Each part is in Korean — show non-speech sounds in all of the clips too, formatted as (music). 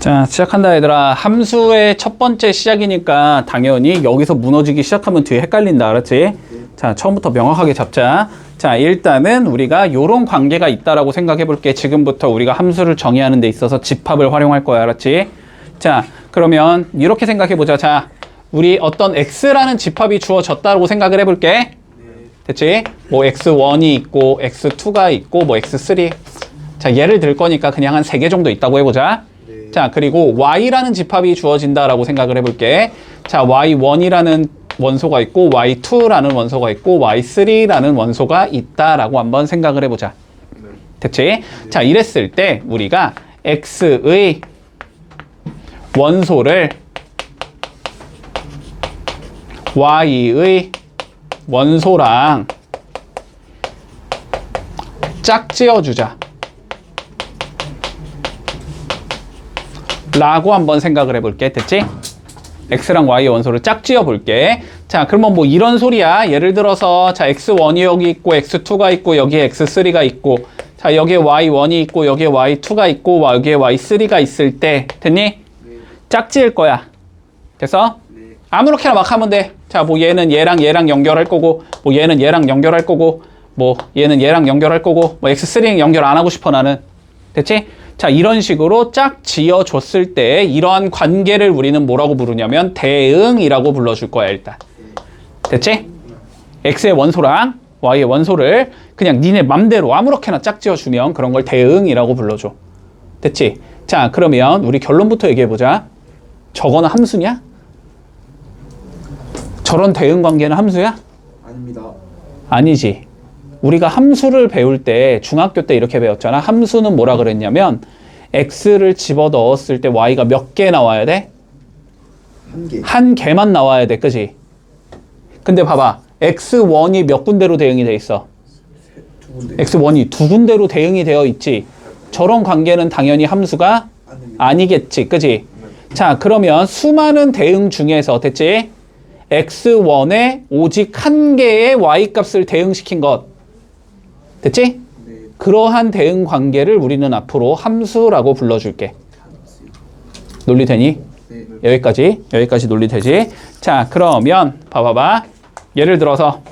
자, 시작한다 얘들아. 함수의 첫 번째 시작이니까 당연히 여기서 무너지기 시작하면 뒤에 헷갈린다. 알았지? 자, 처음부터 명확하게 잡자. 자, 일단은 우리가 요런 관계가 있다라고 생각해 볼게. 지금부터 우리가 함수를 정의하는 데 있어서 집합을 활용할 거야. 알았지? 자, 그러면 이렇게 생각해 보자. 자, 우리 어떤 x라는 집합이 주어졌다고 생각을 해 볼게. 됐지? 뭐 x1이 있고 x2가 있고 뭐 x3. 자, 예를 들 거니까 그냥 한 세 개 정도 있다고 해 보자. 자, 그리고 y라는 집합이 주어진다라고 생각을 해볼게. 자, y1이라는 원소가 있고 y2라는 원소가 있고 y3라는 원소가 있다라고 한번 생각을 해보자. 됐지? 자, 이랬을 때 우리가 x의 원소를 y의 원소랑 짝지어주자. 라고 한번 생각을 해볼게. 됐지? x랑 y의 원소를 짝지어 볼게. 자, 그러면 뭐 이런 소리야. 예를 들어서 자, x1이 여기 있고 x2가 있고 여기에 x3가 있고 자, 여기에 y1이 있고 여기에 y2가 있고 와, 여기에 y3가 있을 때 됐니? 짝지을 거야. 됐어? 아무렇게나 막 하면 돼. 자, 뭐 얘는 얘랑 얘랑 연결할 거고 뭐 얘는 얘랑 연결할 거고 뭐 얘는 얘랑 연결할 거고 뭐 x3랑 연결 안 하고 싶어 나는. 됐지? 자, 이런 식으로 짝 지어 줬을 때 이러한 관계를 우리는 뭐라고 부르냐면 대응이라고 불러줄 거야, 일단. 됐지? x의 원소랑 y의 원소를 그냥 니네 맘대로 아무렇게나 짝 지어 주면 그런 걸 대응이라고 불러줘. 됐지? 자, 그러면 우리 결론부터 얘기해 보자. 저거는 함수냐? 저런 대응 관계는 함수야? 아닙니다. 아니지. 우리가 함수를 배울 때 중학교 때 이렇게 배웠잖아. 함수는 뭐라 그랬냐면 x를 집어 넣었을 때 y가 몇 개 나와야 돼? 한 개. 한 개만 나와야 돼. 그지? 근데 봐봐. x1이 몇 군데로 대응이 돼 있어? 두 군데. x1이 두 군데로 대응이 되어 있지. 저런 관계는 당연히 함수가. 아니겠지. 그지? 자, 그러면 수많은 대응 중에서 됐지? x1에 오직 한 개의 y 값을 대응시킨 것. 됐지? 네. 그러한 대응 관계를 우리는 앞으로 함수라고 불러줄게. 논리 되니? 네. 여기까지, 여기까지 논리 되지? 자, 그러면, 봐봐봐. 예를 들어서,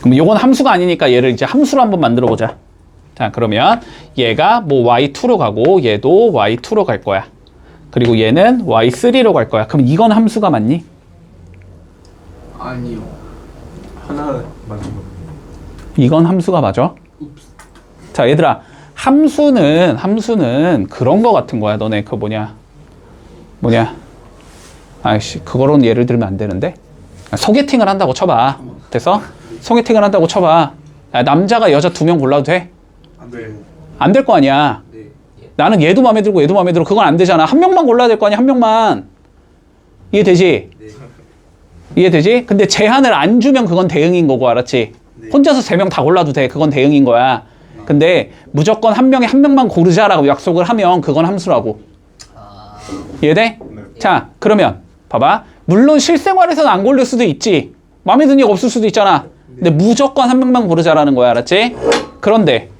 그럼 요건 함수가 아니니까 얘를 이제 함수로 한번 만들어 보자. 자, 그러면 얘가 뭐 y2로 가고 얘도 y2로 갈 거야. 그리고 얘는 y3로 갈 거야. 그럼 이건 함수가 맞니? 아니요. 하나 맞는 거. 이건 함수가 맞아? 자, 얘들아. 함수는, 함수는 그런 거 같은 거야. 너네 그 뭐냐. 뭐냐. 아이씨, 그거로는 예를 들면 안 되는데. 소개팅을 한다고 쳐 봐. 됐어? 소개팅을 한다고 쳐봐. 야, 남자가 여자 두 명 골라도 돼? 안 돼요. 안될 거 아니야. 네. 나는 얘도 마음에 들고 얘도 마음에 들고 그건 안 되잖아. 한 명만 골라야 될 거 아니야. 한 명만. 이해되지? 네. 이해되지? 근데 제한을 안 주면 그건 대응인 거고 알았지? 네. 혼자서 세 명 다 골라도 돼. 그건 대응인 거야. 근데 무조건 한 명에 한 명만 고르자라고 약속을 하면 그건 함수라고. 이해돼? 자, 그러면 봐봐. 물론 실생활에서는 안 고를 수도 있지. 마음에 드는 애가 없을 수도 있잖아. 근데 무조건 한 명만 고르자라는 거야. 알았지? 그런데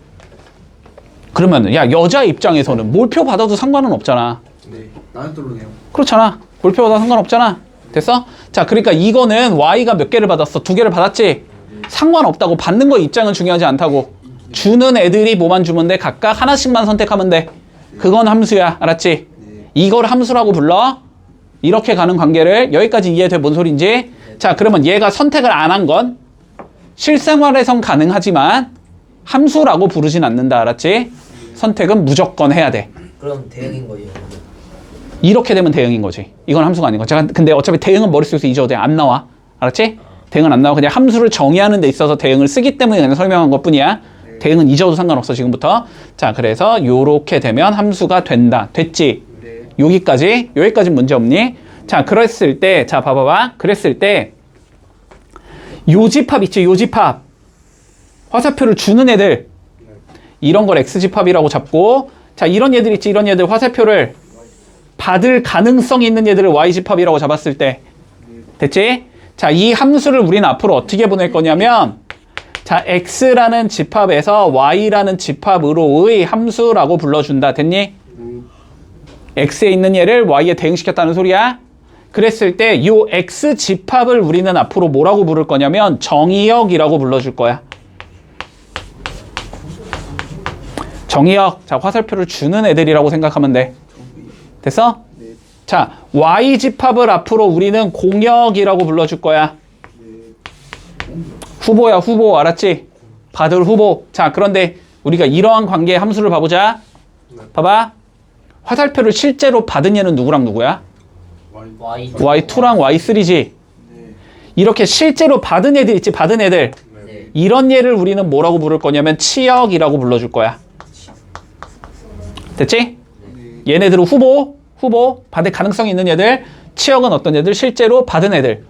그러면 야 여자 입장에서는 몰표 받아도 상관은 없잖아. 네. 나는 또르네요. 그렇잖아. 몰표 받아 상관없잖아. 됐어? 자, 그러니까 이거는 y가 몇 개를 받았어? 두 개를 받았지? 상관없다고. 받는 거 입장은 중요하지 않다고. 주는 애들이 뭐만 주면 돼? 각각 하나씩만 선택하면 돼. 그건 함수야. 알았지? 네. 이걸 함수라고 불러. 이렇게 가는 관계를 여기까지 이해돼 뭔 소린지? 자, 그러면 얘가 선택을 안 한 건 실생활에선 가능하지만 함수라고 부르진 않는다. 알았지? 선택은 무조건 해야 돼. 그럼 대응인 거예요. 이렇게 되면 대응인 거지. 이건 함수가 아닌 거지. 근데 어차피 대응은 머릿속에서 잊어도 돼. 안 나와. 알았지? 대응은 안 나와. 그냥 함수를 정의하는 데 있어서 대응을 쓰기 때문에 그냥 설명한 것 뿐이야. 대응은 잊어도 상관없어, 지금부터. 자, 그래서 요렇게 되면 함수가 된다. 됐지? 네. 여기까지? 여기까지 문제 없니? 자, 그랬을 때, 자, 봐봐봐. 그랬을 때, 요집합 있지, 요집합. 화살표를 주는 애들. 이런 걸 X집합이라고 잡고, 자, 이런 얘들 있지, 이런 얘들 화살표를 받을 가능성이 있는 얘들을 Y집합이라고 잡았을 때. 됐지? 자, 이 함수를 우리는 앞으로 어떻게 보낼 거냐면, 자, X라는 집합에서 Y라는 집합으로의 함수라고 불러준다. 됐니? x에 있는 얘를 y에 대응시켰다는 소리야. 그랬을 때요 x 집합을 우리는 앞으로 뭐라고 부를 거냐면 정의역이라고 불러줄 거야. 정의역. 자, 화살표를 주는 애들이라고 생각하면 돼. 됐어? 네. 자, y 집합을 앞으로 우리는 공역이라고 불러줄 거야. 후보야, 후보. 알았지? 받을 후보. 자, 그런데 우리가 이러한 관계의 함수를 봐보자. 봐봐. 화살표를 실제로 받은 얘는 누구랑 누구야? 와이. Y y2랑 y3지. 네. 이렇게 실제로 받은 애들 있지, 받은 애들. 네. 이런 얘를 우리는 뭐라고 부를 거냐면 치역이라고 불러줄 거야. 됐지? 네. 얘네들은 후보, 후보, 받을 가능성이 있는 애들. 치역은 어떤 애들? 실제로 받은 애들.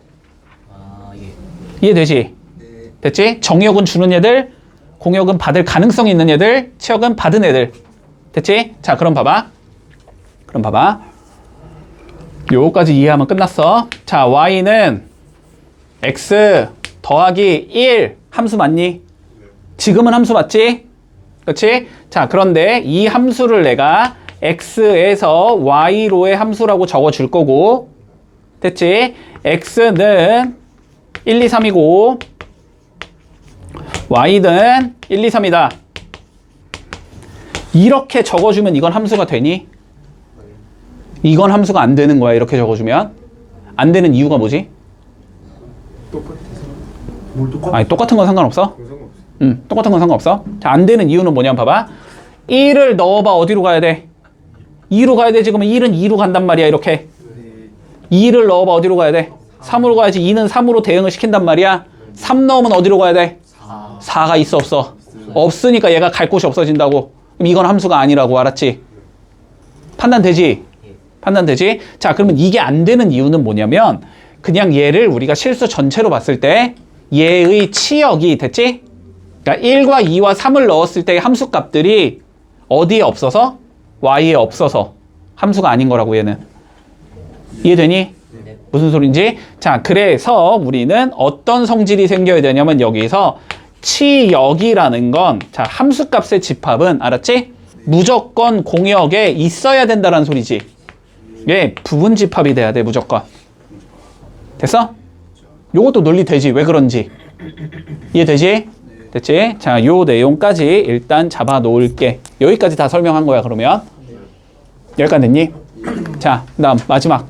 아 예. 이해되지? 네. 됐지? 정역은 주는 애들, 공역은 받을 가능성이 있는 애들, 치역은 받은 애들. 됐지? 자, 그럼 봐봐. 그럼 봐봐. 요거까지 이해하면 끝났어. 자, y는 x 더하기 1 함수 맞니? 지금은 함수 맞지? 그렇지? 자, 그런데 이 함수를 내가 x에서 y로의 함수라고 적어 줄 거고 됐지? x는 1, 2, 3이고 y는 1, 2, 3이다. 이렇게 적어주면 이건 함수가 되니? 이건 함수가 안 되는 거야. 이렇게 적어주면 안 되는 이유가 뭐지? 똑같아? 아니 똑같은 건 상관없어. 음, 똑같은 건 상관없어. 자, 안 되는 이유는 뭐냐면 봐봐. 1을 넣어봐. 어디로 가야 돼? 2로 가야 돼. 지금은 1은 2로 간단 말이야. 이렇게. 네. 2를 넣어봐. 어디로 가야 돼? 3으로 가야지. 2는 3으로 대응을 시킨단 말이야. 3 넣으면 어디로 가야 돼? 4 4가 있어 없어? 없으니까 얘가 갈 곳이 없어진다고. 그럼 이건 함수가 아니라고 알았지? 판단되지? 판단되지? 자, 그러면 이게 안 되는 이유는 뭐냐면 그냥 얘를 우리가 실수 전체로 봤을 때 얘의 치역이 됐지? 그러니까 1과 2와 3을 넣었을 때의 함수 값들이 어디에 없어서? Y에 없어서 함수가 아닌 거라고 얘는. 이해되니? 네. 무슨 소린지? 자, 그래서 우리는 어떤 성질이 생겨야 되냐면 여기서 치역이라는 건, 자, 함수값의 집합은, 알았지? 무조건 공역에 있어야 된다는 소리지. 예, 부분 집합이 돼야 돼, 무조건. 됐어? 요것도 논리 되지. 왜 그런지. 이해되지? 됐지? 자, 요 내용까지 일단 잡아 놓을게. 여기까지 다 설명한 거야, 그러면. 여기까지 됐니? 자, 그 다음, 마지막.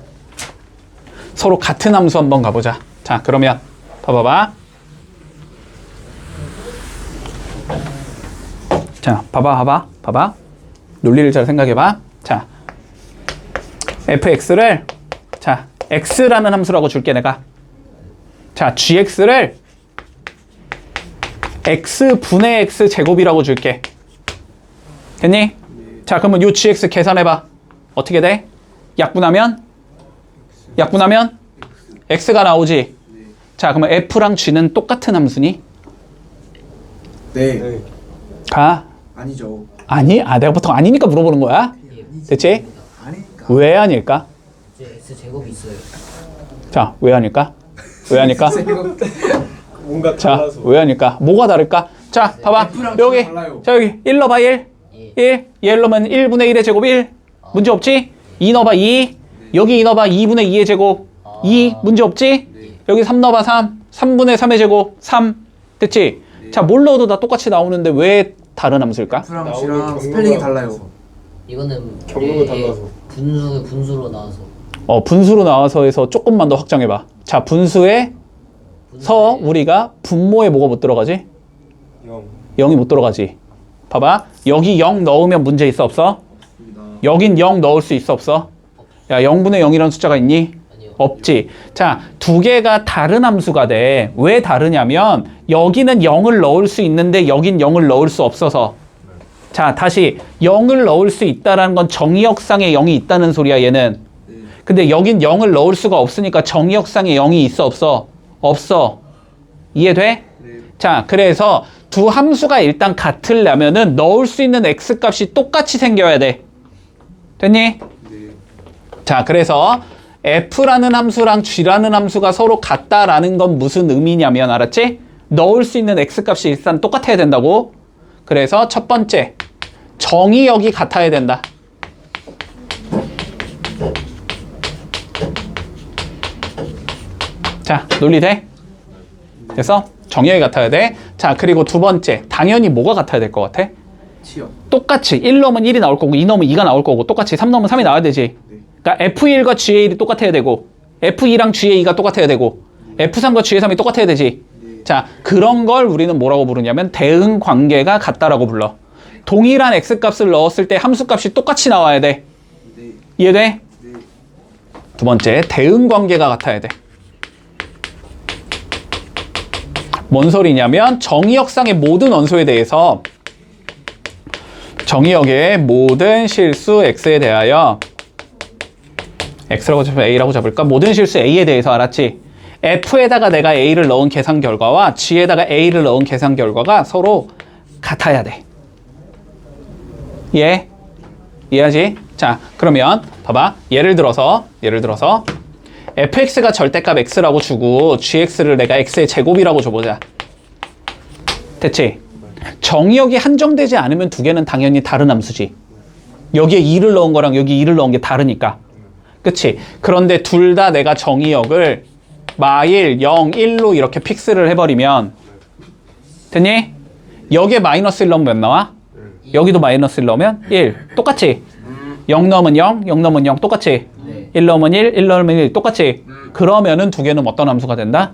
서로 같은 함수 한번 가보자. 자, 그러면 봐봐봐. 자, 봐봐, 봐봐, 봐봐. 논리를 잘 생각해봐. 자, fx를 자 x라는 함수라고 줄게 내가. 자, gx를 x 분의 x 제곱이라고 줄게. 됐니? 자, 그러면 요 gx 계산해봐. 어떻게 돼? 약분하면 약분하면 x가 나오지. 자, 그러면 f랑 g는 똑같은 함수니? 네. 가. 아니죠. 아니? 아, 내가 보통 아니니까 물어보는 거야. 됐지? 아니니까. 왜 아닐까? 이제 x 제곱이 있어요. 자, 왜 아닐까? 왜 아닐까? (laughs) 뭔가 자, 왜 아닐까? 뭐가 다를까? 자, 봐봐. F랑 여기. 달라요. 자, 여기 1 넣어봐, 1. 예. 1. 얘 넣으면 1분의 1의 제곱 1. 문제 없지? 2 넣어봐, 2. 여기 2 넣어봐, 2분의 2의 제곱. 2. 문제 없지? 여기 3 넣어봐, 3. 3분의 3의 제곱. 3. 됐지? 자, 뭘 넣어도 다 똑같이 나오는데 왜 다른 함수일까? F랑 나오는 G랑 경로가 스펠링이 달라요. 이거는 경로가 예, 달라서. 분수 분수로 나와서 어, 분수로 나와서 해서 조금만 더 확장해 봐. 자, 분수에 서 우리가 분모에 뭐가 못 들어가지? 0 0이 못 들어가지. 봐봐. 여기 0 넣으면 문제 있어 없어? 여긴 0 넣을 수 있어 없어? 야 0분의 0이라는 숫자가 있니? 없지. 자, 두 개가 다른 함수가 돼. 왜 다르냐면 여기는 0을 넣을 수 있는데 여긴 0을 넣을 수 없어서. 자, 다시 0을 넣을 수 있다라는 건 정의역상에 0이 있다는 소리야, 얘는. 네. 근데 여긴 0을 넣을 수가 없으니까 정의역상에 0이 있어 없어? 없어. 이해돼? 네. 자, 그래서 두 함수가 일단 같으려면은 넣을 수 있는 x 값이 똑같이 생겨야 돼. 됐니? 네. 자, 그래서 f라는 함수랑 g라는 함수가 서로 같다라는 건 무슨 의미냐면 알았지? 넣을 수 있는 x 값이 일단 똑같아야 된다고. 그래서 첫 번째 정의역이 같아야 된다. 자, 논리 돼? 됐어? 정의역이 같아야 돼. 자, 그리고 두 번째. 당연히 뭐가 같아야 될 것 같아? 치역. 똑같이 1 넣으면 1이 나올 거고 2 넣으면 2가 나올 거고 똑같이 3 넣으면 3이 나와야 되지. 그러니까 F1과 GA1이 똑같아야 되고 F2랑 GA2가 똑같아야 되고 F3과 GA3이 똑같아야 되지. 자, 그런 걸 우리는 뭐라고 부르냐면 대응 관계가 같다라고 불러. 동일한 x 값을 넣었을 때 함수 값이 똑같이 나와야 돼. 네. 이해돼? 네. 두 번째, 대응 관계가 같아야 돼. 뭔 소리냐면 정의역상의 모든 원소에 대해서 정의역의 모든 실수 x에 대하여 x라고 잡으면 a라고 잡을까? 모든 실수 a에 대해서 알았지? f에다가 내가 a를 넣은 계산 결과와 g에다가 a를 넣은 계산 결과가 서로 같아야 돼. 이해? 이해하지? 자, 그러면 봐봐. 예를 들어서 예를 들어서 fx가 절대값 x라고 주고 gx를 내가 x의 제곱이라고 줘보자. 됐지? 정의역이 한정되지 않으면 두 개는 당연히 다른 함수지. 여기에 2를 넣은 거랑 여기 2를 넣은 게 다르니까. 그치? 그런데 둘 다 내가 정의역을 마일, 0, 1로 이렇게 픽스를 해버리면 됐니? 여기에 마이너스 1 넣으면 몇 나와? 여기도 마이너스 1 넣으면 1. 똑같이. 0 넣으면 0, 0 넣으면 0. 똑같이. 네. 1 넣으면 1, 1 넣으면 1. 똑같이. 그러면은 두 개는 어떤 함수가 된다?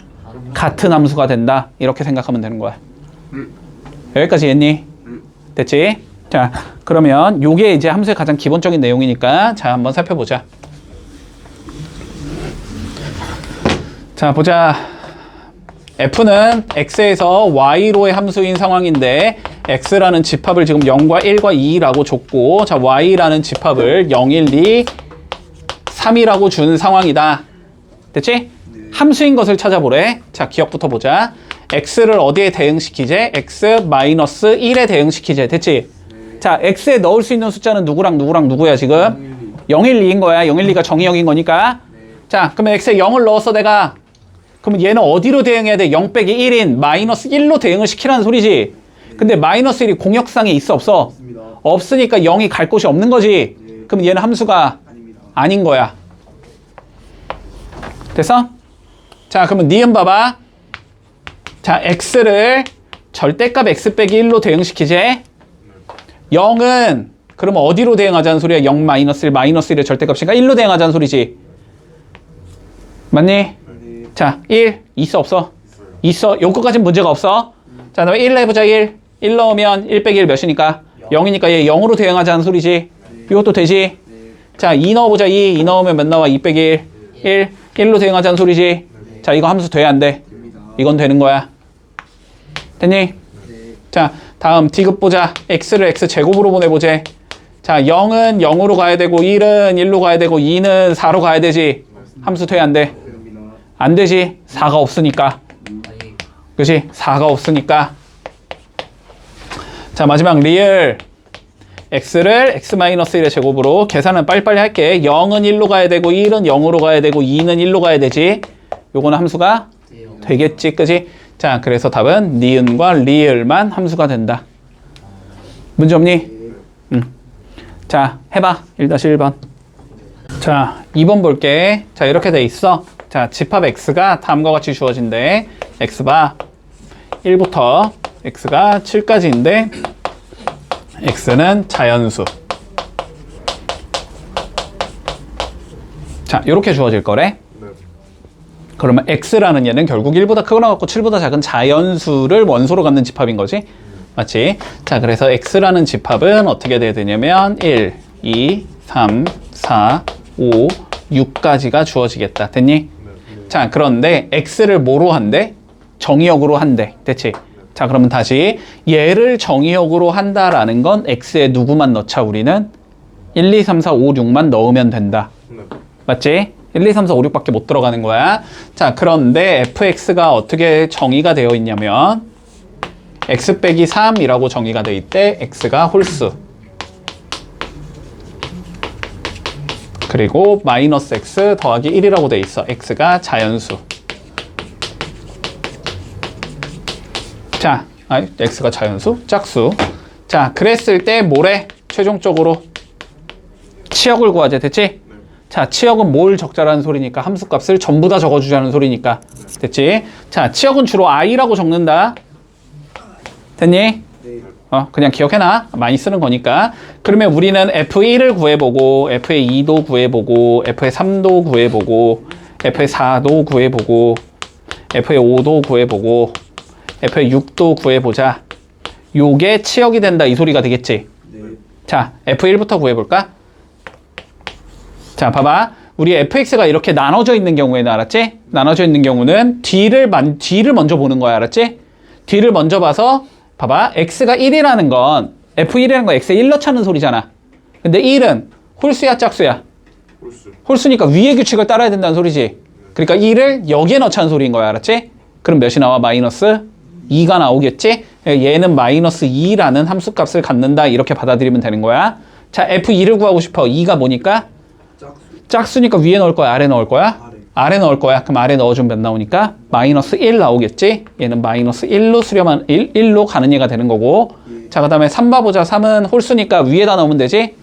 같은 함수가 된다. 이렇게 생각하면 되는 거야. 여기까지 했니? 됐지? 자, 그러면 요게 이제 함수의 가장 기본적인 내용이니까 자, 한번 살펴보자. 자, 보자. f는 x에서 y로의 함수인 상황인데 x라는 집합을 지금 0과 1과 2라고 줬고 자, y라는 집합을 0, 1, 2, 3이라고 준 상황이다. 됐지? 함수인 것을 찾아보래. 자, 기억부터 보자. x를 어디에 대응시키제? x 마이너스 1에 대응시키제. 됐지? 자, x에 넣을 수 있는 숫자는 누구랑 누구랑 누구야, 지금? 0, 1, 2인 거야. 0, 1, 2가 정의역인 거니까. 자, 그러면 x에 0을 넣었어, 내가. 그럼 얘는 어디로 대응해야 돼? 0 빼기 1인 마이너스 1로 대응을 시키라는 소리지. 근데 마이너스 1이 공역상에 있어, 없어? 없으니까 0이 갈 곳이 없는 거지. 그럼 얘는 함수가 아닌 거야. 됐어? 자, 그러면 니은 봐봐. 자, x를 절대값 x 빼기 1로 대응시키지. 0은 그러면 어디로 대응하자는 소리야? 0 마이너스 1 마이너스 1의 절대값이니까 1로 대응하자는 소리지. 맞니? 네. 자, 1 있어 없어? 있어. 요거까지는 문제가 없어. 자, 그다음에 1 해보자. 1. 1 넣으면 1 빼기 1 몇이니까? 0 이니까 얘 0으로 대응하자는 소리지. 이것도 되지. 자, 2 넣어보자. 2. 2 넣으면 몇 나와? 2 빼기 1. 1. 1로 대응하자는 소리지. 자, 이거 함수 돼, 안 돼? 이건 되는 거야. 됐니? 네. 자, 다음 D급 보자. X를 X 제곱으로 보내보자. 자, 0은 0으로 가야 되고, 1은 1로 가야 되고, 2는 4로 가야 되지. 함수 돼, 안 돼? 안 되지. 4가 없으니까. 그지? 4가 없으니까. 자, 마지막 리을. X를 x-1의 제곱으로 계산은 빨리빨리 할게. 0은 1로 가야 되고, 1은 0으로 가야 되고, 2는 1로 가야 되지. 요거는 함수가. 되겠지, 그지? 자, 그래서 답은 니은과 리을만 함수가 된다. 문제 없니? 응. 자, 해봐. 1-1번. 자, 2번 볼게. 자, 이렇게 돼 있어. 자, 집합 x가 다음과 같이 주어진대. x바 1부터 x가 7까지인데 x는 자연수. 자, 이렇게 주어질 거래. 그러면 x라는 얘는 결국 1보다 크거나 같고 7보다 작은 자연수를 원소로 갖는 집합인 거지. 맞지? 자, 그래서 x라는 집합은 어떻게 돼야 되냐면 1, 2, 3, 4, 5, 6까지가 주어지겠다. 됐니? 자, 그런데 x를 뭐로 한대? 정의역으로 한대. 됐지? 자, 그러면 다시 얘를 정의역으로 한다라는 건 x에 누구만 넣자 우리는 1, 2, 3, 4, 5, 6만 넣으면 된다. 맞지? 1, 2, 3, 4, 5, 6밖에 못 들어가는 거야. 자, 그런데 fx가 어떻게 정의가 되어 있냐면 x 빼기 3이라고 정의가 돼 있대. x가 홀수. 그리고 마이너스 x 더하기 1이라고 돼 있어. x가 자연수. 자, 아, x가 자연수, 짝수. 자, 그랬을 때 뭐래? 최종적으로 치역을 구하자. 됐지? 자, 치역은 뭘 적자라는 소리니까 함수값을 전부 다 적어주자는 소리니까 됐지? 자, 치역은 주로 i라고 적는다. 됐니? 네. 어, 그냥 기억해놔. 많이 쓰는 거니까. 그러면 우리는 F1을 구해보고, F의 2도 구해보고, F의 3도 구해보고, F의 4도 구해보고, F의 5도 구해보고, F의 6도 구해보자. 요게 치역이 된다. 이 소리가 되겠지? 네. 자, F1부터 구해볼까? 자, 봐봐. 우리 fx가 이렇게 나눠져 있는 경우에는 알았지? 나눠져 있는 경우는 뒤를 만, 뒤를 먼저 보는 거야, 알았지? 뒤를 먼저 봐서 봐봐. x가 1이라는 건 f1이라는 건 x에 1 넣자는 소리잖아. 근데 1은 홀수야, 짝수야? 홀수. 홀수니까 위의 규칙을 따라야 된다는 소리지. 그러니까 1을 여기에 넣자는 소리인 거야, 알았지? 그럼 몇이 나와? 마이너스 2가 나오겠지? 얘는 마이너스 2라는 함수값을 갖는다. 이렇게 받아들이면 되는 거야. 자, f2를 구하고 싶어. 2가 뭐니까? 짝수. 짝수 니까 위에 넣을 거야, 아래 넣을 거야? 아래. 아래 넣을 거야. 그럼 아래 넣어주면 몇 나오니까? 마이너스 1 나오겠지? 얘는 마이너스 1로 수렴한, 1, 1로 가는 얘가 되는 거고. 자, 그 다음에 3 봐보자. 3은 홀수니까 위에다 넣으면 되지?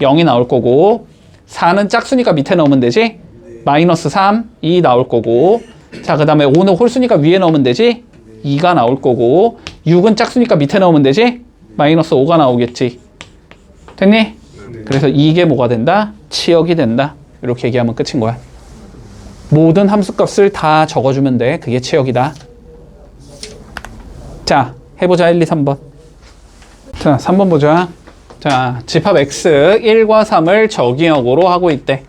0이 나올 거고. 4는 짝수니까 밑에 넣으면 되지? 마이너스 3, 2 나올 거고. 자, 그 다음에 5는 홀수니까 위에 넣으면 되지? 2가 나올 거고. 6은 짝수니까 밑에 넣으면 되지? 마이너스 5가 나오겠지. 됐니? 그래서 이게 뭐가 된다? 치역이 된다. 이렇게 얘기하면 끝인 거야. 모든 함수값을 다 적어주면 돼. 그게 치역이다. 자, 해보자. 1, 2, 3번. 자, 3번 보자. 자, 집합 x 1과 3을 정의역으로 하고 있대.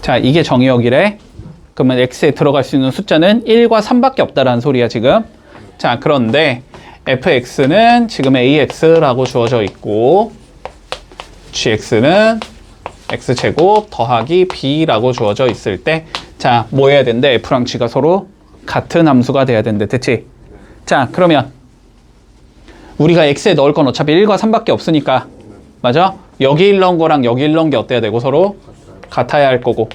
자, 이게 정의역이래. 그러면 x에 들어갈 수 있는 숫자는 1과 3밖에 없다라는 소리야, 지금. 자, 그런데 fx는 지금 ax라고 주어져 있고 gx는 x제곱 더하기 b라고 주어져 있을 때 자, 뭐 해야 된대? f랑 g가 서로 같은 함수가 돼야 된대. 됐지? 자, 그러면 우리가 x에 넣을 건 어차피 1과 3밖에 없으니까 맞아? 여기 1 넣은 거랑 여기 1 넣은 게 어때야 되고 서로 같아야 할 거고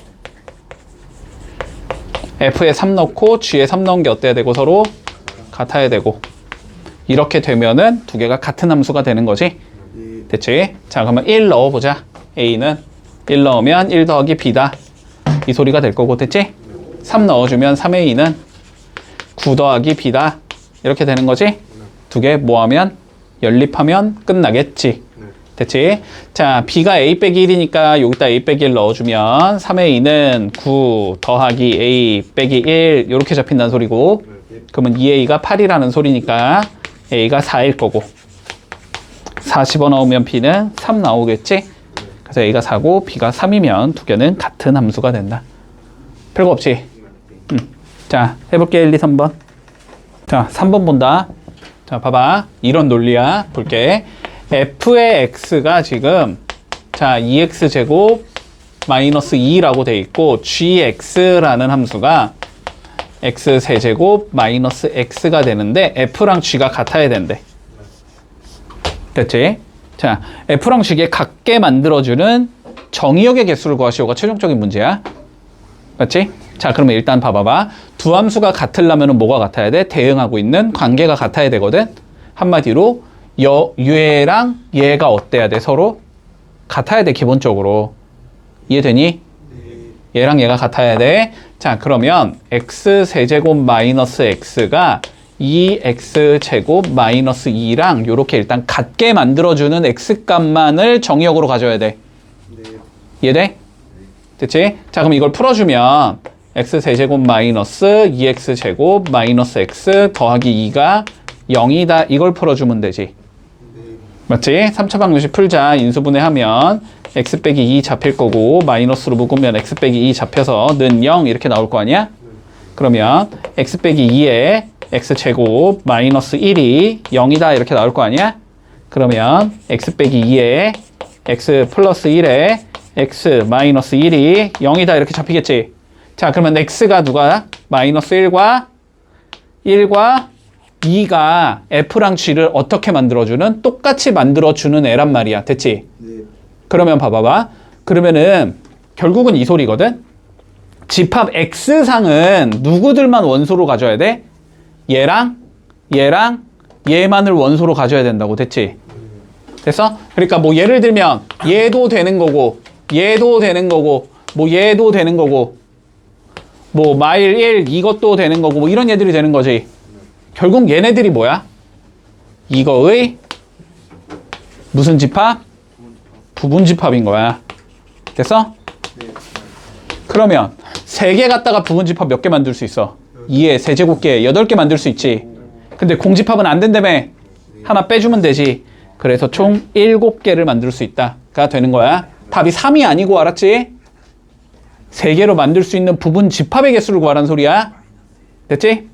f에 3 넣고 g에 3 넣은 게 어때야 되고 서로 같아야 되고 이렇게 되면은 두 개가 같은 함수가 되는 거지 네. 됐지? 자 그러면 1 넣어보자 a는 1 넣으면 1 더하기 b다 이 소리가 될 거고 됐지? 3 넣어주면 3a는 9 더하기 b다 이렇게 되는 거지? 두 개 모하면 연립하면 끝나겠지 됐지? 자 b가 a 빼기 1이니까 여기다 a 빼기 1 넣어주면 3a는 9 더하기 a 빼기 1 이렇게 잡힌다는 소리고 그러면 2a가 8이라는 소리니까 a가 4일 거고 4 집어넣으면 b는 3 나오겠지? 그래서 a가 4고 b가 3이면 두 개는 같은 함수가 된다. 별거 없지? 음. 자, 해볼게. 1, 2, 3번. 자, 3번 본다. 자, 봐봐. 이런 논리야. 볼게. F의 x가 지금 자, 2x 제곱 마이너스 2라고 돼 있고 gx라는 함수가 x 세제곱 마이너스 x가 되는데 f랑 g가 같아야 된대. 됐지? 자, f랑 g에 같게 만들어주는 정의역의 개수를 구하시오가 최종적인 문제야. 맞지? 자, 그러면 일단 봐봐봐. 두 함수가 같으려면 뭐가 같아야 돼? 대응하고 있는 관계가 같아야 되거든? 한마디로, 여, 얘랑 얘가 어때야 돼? 서로? 같아야 돼, 기본적으로. 이해되니? 얘랑 얘가 같아야 돼. 자, 그러면 x 세제곱 마이너스 x가 2x 제곱 마이너스 2랑 이렇게 일단 같게 만들어주는 x 값만을 정의역으로 가져야 돼. 네. 이해돼? 됐지? 자, 그럼 이걸 풀어주면 x 세제곱 마이너스 2x 제곱 마이너스 x 더하기 2가 0이다. 이걸 풀어주면 되지. 맞지? 3차 방정식 풀자. 인수분해하면 x 빼기 2 잡힐 거고 마이너스로 묶으면 x 빼기 2 잡혀서 는 0 이렇게 나올 거 아니야? 그러면 x 빼기 2에 x 제곱 마이너스 1이 0이다 이렇게 나올 거 아니야? 그러면 x 빼기 2에 x 플러스 1에 x 마이너스 1이 0이다 이렇게 잡히겠지? 자 그러면 x가 누가 마이너스 1과 1과 2가 f랑 g를 어떻게 만들어주는? 똑같이 만들어주는 애란 말이야. 됐지? 네. 그러면 봐봐봐. 그러면은 결국은 이 소리거든. 집합 X상은 누구들만 원소로 가져야 돼? 얘랑 얘랑 얘만을 원소로 가져야 된다고 됐지? 됐어? 그러니까 뭐 예를 들면 얘도 되는 거고 얘도 되는 거고 뭐 얘도 되는 거고 뭐 마일 1 이것도 되는 거고 뭐 이런 얘들이 되는 거지. 결국 얘네들이 뭐야? 이거의 무슨 집합? 부분 집합인 거야. 됐어? 그러면 세 개 갖다가 부분 집합 몇 개 만들 수 있어? 2에 세제곱계 8개 만들 수 있지. 근데 공집합은 안 된다며. 하나 빼주면 되지. 그래서 총 7개를 만들 수 있다가 되는 거야. 답이 3이 아니고 알았지? 세 개로 만들 수 있는 부분 집합의 개수를 구하라는 소리야. 됐지?